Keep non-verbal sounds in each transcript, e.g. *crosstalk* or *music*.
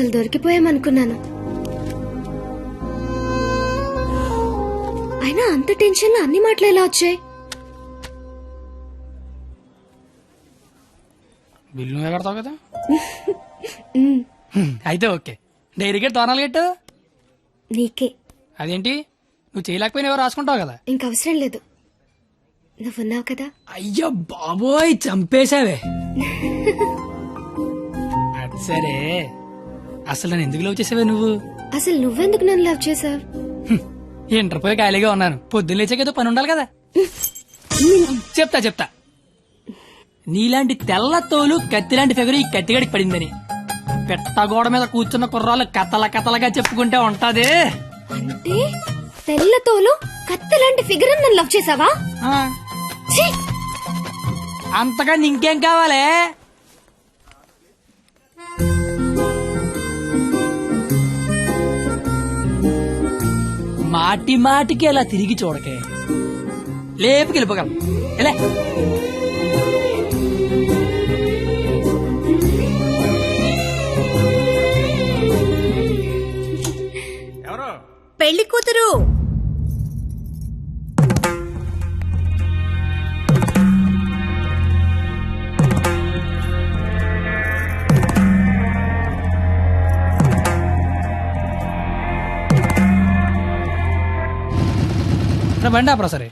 అసలు దొరికిపోయామనుకున్నాను. అయినా అంత టెన్షన్ అన్ని మాటలు ఎలా వచ్చాయి? బిల్లు నువ్వే కడతావు కదా? అయితే ఓకే. డైరీ గేట్ తోనాలి గెట్టు? నీకే. అదేంటి? నువ్వు చేయలేకపోయినా ఎవరు రాసుకుంటావు కదా? ఇంక అవసరం లేదు. నువ్వున్నావు కదా? అయ్యో బాబోయ్ చంపేశావే. *laughs* సరే అసలు నన్ను ఎందుకు లవ్ చేసావే నువ్వు? అసలు నువ్వెందుకు నన్ను లవ్ చేసావు? ఇంటర్ పోయి ఖాళీగా ఉన్నాను. పొద్దున్న లేచాకేదో పని ఉండాలి కదా. చెప్తా చెప్తా. నీలాంటి తెల్ల తోలు కత్తిలాంటి ఫిగర్ ఈ కత్తిగడికి పడిందని. పెట్టగోడ మీద కూర్చున్న కుర్రాలు కథల కథలుగా చెప్పుకుంటే ఉంటది. అంటే తెల్లతోలు కత్తెలాంటి ఫిగర్ నన్ను లవ్ చేసావా! అంతగా ఇంకేం కావాలే? మాటి మాటికి అలా తిరిగి చూడకే. లేపుకి వెళ్ళిపోగలం ఎలా ఎవరు పెళ్ళి కూతురు. రా బండి ఆపరా సరే.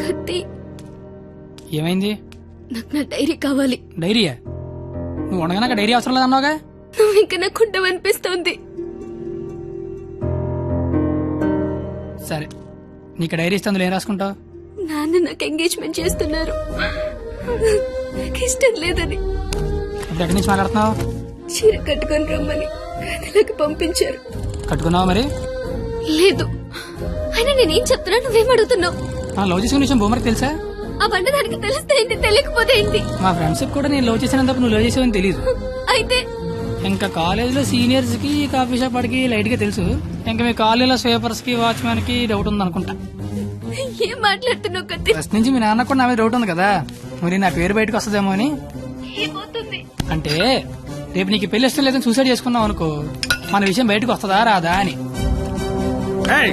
కత్తి. ఏమైంది? నాకు నా డైరీ కావాలి. డైరీయా? నువ్వు ఉండగానే డైరీ అవసరం లేదన్నావుగా? నువ్వు ఇంకా నాకు ఉండవనిపిస్తోంది సరే. నీకు డైరీ ఇస్తే అందులో ఏం రాసుకుంటావు? నాన్న నాకు ఎంగేజ్మెంట్ చేస్తున్నారు. నాకు ఇష్టం లేదని. ఇప్పుడు ఎక్కడి నుంచి మాట్లాడుతున్నావు? చీర కట్టుకొని రమ్మని. గదిలోకి పంపించారు. కట్టుకున్నావా మరి? లేదు. అయినా నేనేం చెప్తున్నా నువ్వేం అడుగుతున్నావు? లవ్ చేసుకున్న విషయం బొమ్మరికి తెలుసా? ఆ బండ దానికి తెలిస్తే ఏంటి తెలియకపోతే ఏంటి? మా ఫ్రెండ్స్ కూడా నేను లవ్ చేసినంతప్పుడు నువ్వు లవ్ చేసావని తెలియదు అయితే? ఇంకా కాలేజీలో సీనియర్స్కి కాఫీ షాప్ వాడికి లైట్గా తెలుసు. ఇంకా మీ కాలేజీలో స్వీపర్స్కి వాచ్మెన్కి డౌట్ ఉంది అనుకుంటా ఏం మాట్లాడుతున్నావు కత్తి? ఫస్ట్ నుంచి మీ నాన్న కూడా నా మీద డౌట్ ఉంది కదా. మరి నా పేరు బయటకు వస్తుందేమో అని? ఏమవుతుంది? అంటే రేపు నీకు పెళ్ళి ఇష్టం లేదని సూసైడ్ చేసుకున్నావు అనుకో మన విషయం బయటకు వస్తుందా రాదా అని. ఏయ్,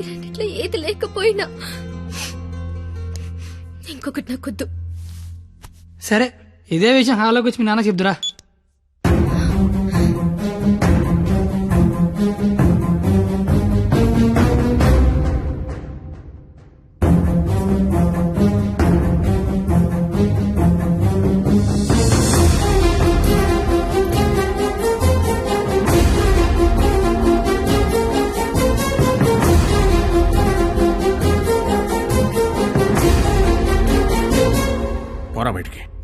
ఈ రెండిట్లో ఏది లేకపోయినా ఇంకొకటి నాకొద్దు. సరే ఇదే విషయం హాల్లోకి వచ్చి మీ నాన్న చెప్దురా.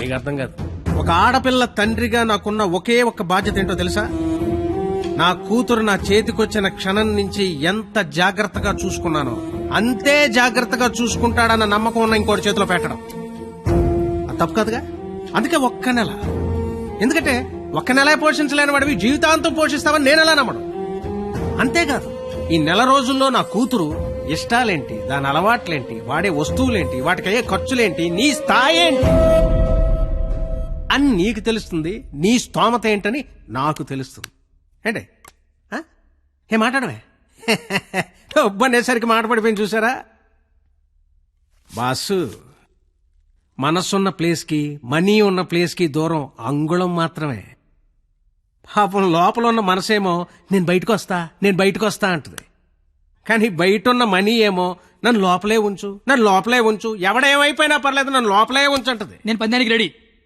నీకు అర్థం కాదు. ఒక ఆడపిల్ల తండ్రిగా నాకున్న ఒకే ఒక్క బాధ్యత ఏంటో తెలుసా? నా కూతురు నా చేతికొచ్చిన క్షణం నుంచి ఎంత జాగ్రత్తగా చూసుకున్నానో అంతే జాగ్రత్తగా చూసుకుంటాడన్న నమ్మకం ఉన్న ఇంకోటి చేతిలో పెట్టడం. తప్పు కాదుగా? అందుకే ఒక్క నెల. ఎందుకంటే ఒక్క నెల పోషించలేని వాడివి జీవితాంతం పోషిస్తావని నేను ఎలా నమ్మడం? అంతేకాదు ఈ నెల రోజుల్లో నా కూతురు ఇష్టాలేంటి దాని అలవాట్లేంటి వాడే వస్తువులేంటి వాటికి అయ్యే ఖర్చులేంటి నీ స్థాయి ఏంటి అని నీకు తెలుస్తుంది నీ స్తోమత ఏంటని నాకు తెలుస్తుంది. ఏంటి? ఏ మాట్లాడమే? *laughs* ఒబ్బనేసరికి మాట పడిపోయింది చూసారా? బాసు మనసున్న ప్లేస్కి మనీ ఉన్న ప్లేస్కి దూరం అంగుళం మాత్రమే. పాపం లోపల ఉన్న మనసేమో నేను బయటకు వస్తా నేను బయటకు వస్తా అంటది. కానీ బయట ఉన్న మనీ ఏమో నన్ను లోపలే ఉంచు నన్ను లోపలే ఉంచు ఎవడేమైపోయినా పర్లేదు నన్ను లోపలే ఉంచు అంటది. నేను పందానికి రెడీ.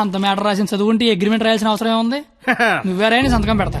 అంత మ్యాటర్ రాసిన చదువుకుంటే అగ్రిమెంట్ రాయాల్సిన అవసరం ఏముంది? *laughs* నువ్వేరే అని సంతకం పెడతా.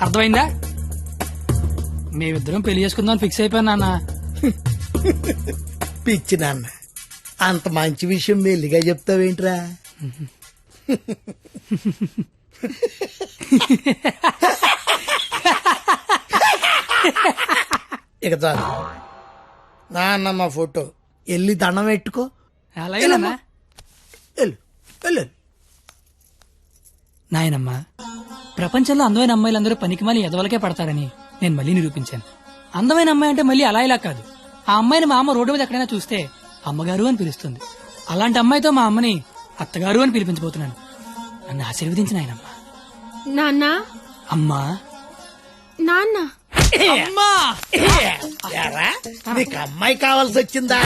అర్థమైందా? మేమిద్దరం పెళ్ళి చేసుకుందాం ఫిక్స్ అయిపోయాను నాన్న. *laughs* పిచ్చి నాన్న అంత మంచి విషయం మెల్లిగా చెప్తావేంట్రా? *laughs* ఇక చాలు. నాన్న మా ఫోటో. వెళ్ళి దండం పెట్టుకో. అలాగే వెళ్ళు వెళ్ళు నాయనమ్మా. ప్రపంచంలో అందమైన అమ్మాయిలందరూ పనికిమాలి ఎదవలకే పడతారని నేను మళ్ళీ నిరూపించాను. అందమైన అమ్మాయి అంటే మళ్ళీ అలా ఇలా కాదు. ఆ అమ్మాయిని మా అమ్మ రోడ్డు మీద ఎక్కడైనా చూస్తే అమ్మగారు అని పిలుస్తుంది. అలాంటి అమ్మాయితో మా అమ్మని అత్తగారు అని పిలిపించబోతున్నాను. నన్ను ఆశీర్వదించిన నాన్న? అమ్మా. నాన్న? అమ్మా! ఎరా నీకు అమ్మాయి కావాల్సి వచ్చిందా?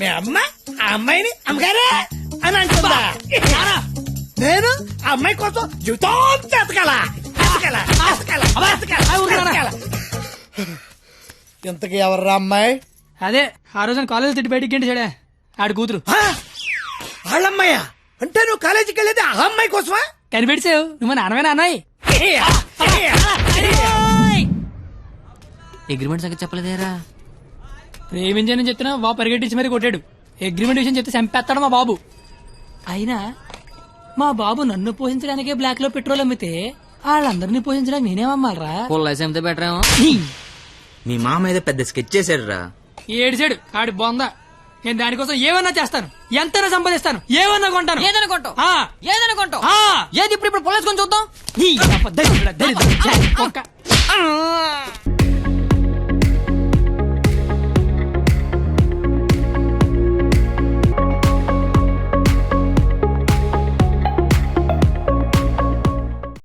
మీ అమ్మ? ఆ అమ్మాయిని? అమ్మగారే? అని అంటుందా? నేను ఆ అమ్మాయి కోసం జీవితం ఎతకాల ఇంతకీ ఎవర్రా అమ్మాయి? అదే ఆ రోజున కాలేజ్ తిట్టి బయటికి గంటేశాడే ఆడి కూతురు? వాళ్ళమ్మాయ అంటే నువ్వు కాలేజీకి వెళ్ళేది ఆ అమ్మాయి కోసమా? కనిపెడిసావు నువ్వు నాన్నమైన అన్నాయి అగ్రిమెంట్ సంగతి చెప్పలేదేరా? ప్రేమించని చెప్తున్నా బాబు పరిగెట్టించి మరీ కొట్టాడు. అగ్రిమెంట్ విషయం చెప్తే చంపేస్తాడు మా బాబు. అయినా మా బాబు నన్ను పోషించడానికే బ్లాక్లో పెట్రోల్ అమ్మితే వాళ్ళందరినీ పోషించడానికి నేనేమమ్మాలరా? పొల్లేసి అమ్మితే బెటర్ ఏమో. మీ మామ ఏదో పెద్ద స్కెచ్ చేశాడు రా ఏడిసాడు ఆడి బొంద. నేను దానికోసం ఏమన్నా చేస్తాను ఎంతైనా సంపాదిస్తాను ఏమన్నా కొంటాను. ఏదైనా కొంటావు. ఆ. ఏదైనా కొంటావు. ఏది ఇప్పుడు ఇప్పుడు పొల్లేసుకొని చూద్దాం.